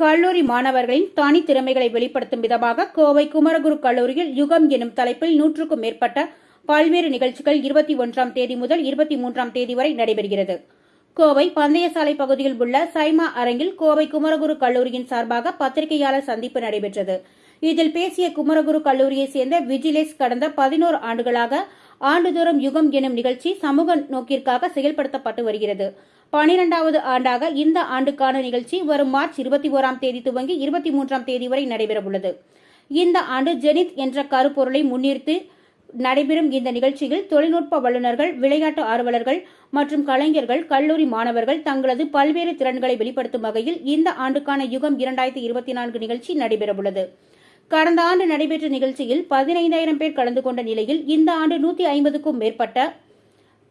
கல்லூரி மாணவர்களின் தனி திறமைகளை வெளிப்படுத்தும் விதமாக கோவை குமரகுரு கல்லூரியில் யுகம் எனும் தலைப்பில் நூற்றுக்கும் மேற்பட்ட பல்வேறு நிகழ்ச்சிகள் இருபத்தி ஒன்றாம் தேதி முதல் இருபத்தி மூன்றாம் தேதி வரை நடைபெறுகிறது. கோவை பந்தயசாலை பகுதியில் உள்ள சைமா அரங்கில் கோவை குமரகுரு கல்லூரியின் சார்பாக பத்திரிகையாளர் சந்திப்பு நடைபெற்றது. இதில் பேசிய குமரகுரு கல்லூரியைச் சேர்ந்த விஜிலேஸ் கடந்த பதினோரு ஆண்டுகளாக ஆண்டுதோறும் யுகம் எனும் நிகழ்ச்சி சமூக நோக்கிற்காக செயல்படுத்தப்பட்டு வருகிறது. பனிரெண்டாவது ஆண்டாக இந்த ஆண்டுக்கான நிகழ்ச்சி வரும் மார்ச் இருபத்தி ஓராம் தேதி துவங்கி இருபத்தி மூன்றாம் தேதி வரை நடைபெறவுள்ளது. இந்த ஆண்டு ஜெனித் என்ற கருப்பொருளை முன்னிறுத்தி நடைபெறும் இந்த நிகழ்ச்சியில் தொழில்நுட்ப வல்லுநர்கள் விளையாட்டு ஆர்வலர்கள் மற்றும் கலைஞர்கள் கல்லூரி மாணவர்கள் தங்களது பல்வேறு திறன்களை வெளிப்படுத்தும் வகையில் இந்த ஆண்டுக்கான யுகம் இரண்டாயிரத்தி இருபத்தி நான்கு நிகழ்ச்சி நடைபெறவுள்ளது. கடந்த ஆண்டு நடைபெற்ற நிகழ்ச்சியில் பதினைந்தாயிரம் பேர் கலந்து கொண்ட நிலையில் இந்த ஆண்டு நூற்றி ஐம்பதுக்கும் மேற்பட்ட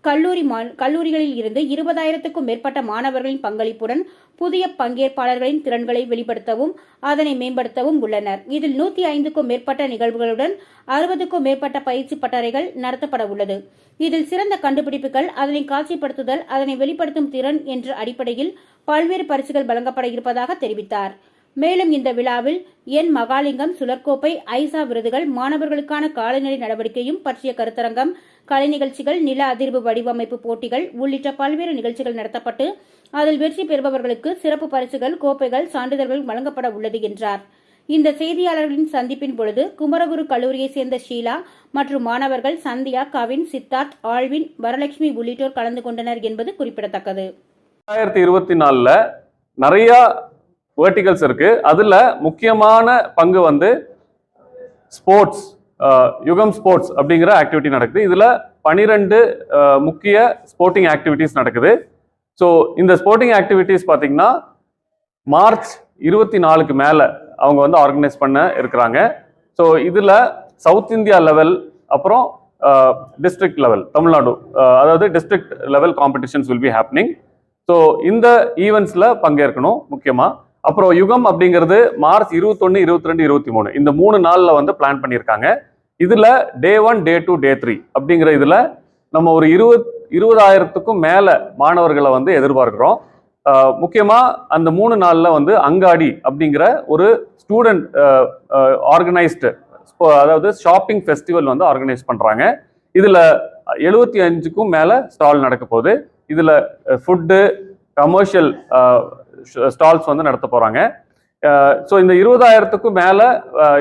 கல்லூரி மா- கல்லூரிகளில் இருந்து இருபதாயிரத்துக்கும் மேற்பட்ட மாணவர்களின் பங்களிப்புடன் புதிய பங்கேற்பாளர்களின் திறன்களை வெளிப்படுத்தவும் அதனை மேம்படுத்தவும் உள்ளனர். இதில் நூத்தி ஐந்துக்கும் மேற்பட்ட நிகழ்வுகளுடன் அறுபதுக்கும் மேற்பட்ட பயிற்சி பட்டறைகள் நடத்தப்பட உள்ளது. இதில் சிறந்த கண்டுபிடிப்புகள் அதனை காட்சிப்படுத்துதல் அதனை வெளிப்படுத்தும் திறன் என்ற அடிப்படையில் பல்வேறு பரிசுகள் வழங்கப்பட இருப்பதாக தெரிவித்தார். மேலும் இந்த விழாவில் என் மகாலிங்கம் சுழற்கோப்பை ஐசா விருதுகள் மாணவர்களுக்கான காலநிலை நடவடிக்கையும் பற்றிய கருத்தரங்கம் கலை நிகழ்ச்சிகள் நில அதிர்வு வடிவமைப்பு போட்டிகள் உள்ளிட்ட பல்வேறு நிகழ்ச்சிகள் நடத்தப்பட்டு அதில் வெற்றி பெறுபவர்களுக்கு சிறப்பு பரிசுகள் கோப்பைகள் சான்றிதழ்கள் வழங்கப்பட உள்ளது என்றார். இந்த செய்தியாளர்களின் சந்திப்பின் பொழுது குமரகுரு கல்லூரியைச் சேர்ந்த ஷீலா மற்றும் மாணவர்கள் சந்தியா கவின் சித்தார்த் ஆழ்வின் வரலட்சுமி உள்ளிட்டோர் கலந்து கொண்டனர் என்பது குறிப்பிடத்தக்கது. ரெண்டாயிரத்தி இருபத்தி நாலில் நிறையா வேர்டிகல்ஸ் இருக்கு. அதுல முக்கியமான பங்கு வந்து ஸ்போர்ட்ஸ் யுகம் ஸ்போர்ட்ஸ் அப்படிங்கிற ஆக்டிவிட்டி நடக்குது. இதில் பனிரெண்டு முக்கிய ஸ்போர்ட்டிங் ஆக்டிவிட்டீஸ் நடக்குது. ஸோ இந்த ஸ்போர்ட்டிங் ஆக்டிவிட்டீஸ் பார்த்தீங்கன்னா மார்ச் இருபத்தி நாலுக்கு மேலே அவங்க வந்து ஆர்கனைஸ் பண்ண இருக்கிறாங்க. ஸோ இதில் சவுத் இந்தியா லெவல் அப்புறம் டிஸ்ட்ரிக்ட் லெவல் தமிழ்நாடு அதாவது district level competitions will be happening so இந்த ஈவெண்ட்ஸில் பங்கேற்கணும் முக்கியமாக அப்புறம் யுகம் அப்படிங்கிறது மார்ச் இருபத்தொன்று இருபத்தி ரெண்டு இருபத்தி மூணு இந்த மூணு நாளில் வந்து பிளான் பண்ணியிருக்காங்க. இதில் day one day two day three அப்படிங்கிற இதில் நம்ம ஒரு இருபத் இருபதாயிரத்துக்கும் மேலே மாணவர்களை வந்து எதிர்பார்க்குறோம். முக்கியமாக அந்த மூணு நாளில் வந்து அங்காடி அப்படிங்கிற ஒரு ஸ்டூடெண்ட் ஆர்கனைஸ்டு அதாவது ஷாப்பிங் ஃபெஸ்டிவல் வந்து ஆர்கனைஸ் பண்ணுறாங்க இதில் எழுபத்தி அஞ்சுக்கும் மேலே ஸ்டால் நடக்க போகுது. இதில் ஃபுட்டு கமர்ஷியல் ஸ்டால்ஸ் வந்து நடத்த போகிறாங்க ஸோ இந்த இருபதாயிரத்துக்கும் மேலே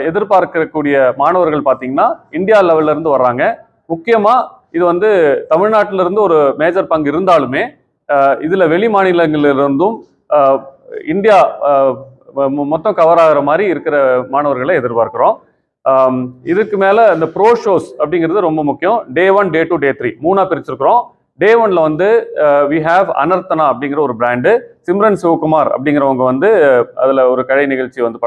எதிர்பார்க்கக்கூடிய மாணவர்கள் பார்த்தீங்கன்னா இந்தியா லெவல்ல இருந்து வர்றாங்க. முக்கியமாக இது வந்து தமிழ்நாட்டிலிருந்து ஒரு மேஜர் பங்கு இருந்தாலுமே இதில் வெளி மாநிலங்களிலிருந்தும் இந்தியா மொ- மொத்தம் கவர் ஆகிற மாதிரி இருக்கிற மாணவர்களை எதிர்பார்க்குறோம். இதுக்கு மேலே இந்த ப்ரோ ஷோஸ் அப்படிங்கிறது ரொம்ப முக்கியம். Day one day two day three மூணாக பிரிச்சிருக்கிறோம். டே ஒன்ல வந்து வி ஹேவ் அனர்த்தனா அப்படிங்கிற ஒரு பிராண்டு சிம்ரன் சிவகுமார் அப்படிங்கிறவங்க வந்து uh, அதில் ஒரு கலை நிகழ்ச்சி வந்து பண்ணுறாங்க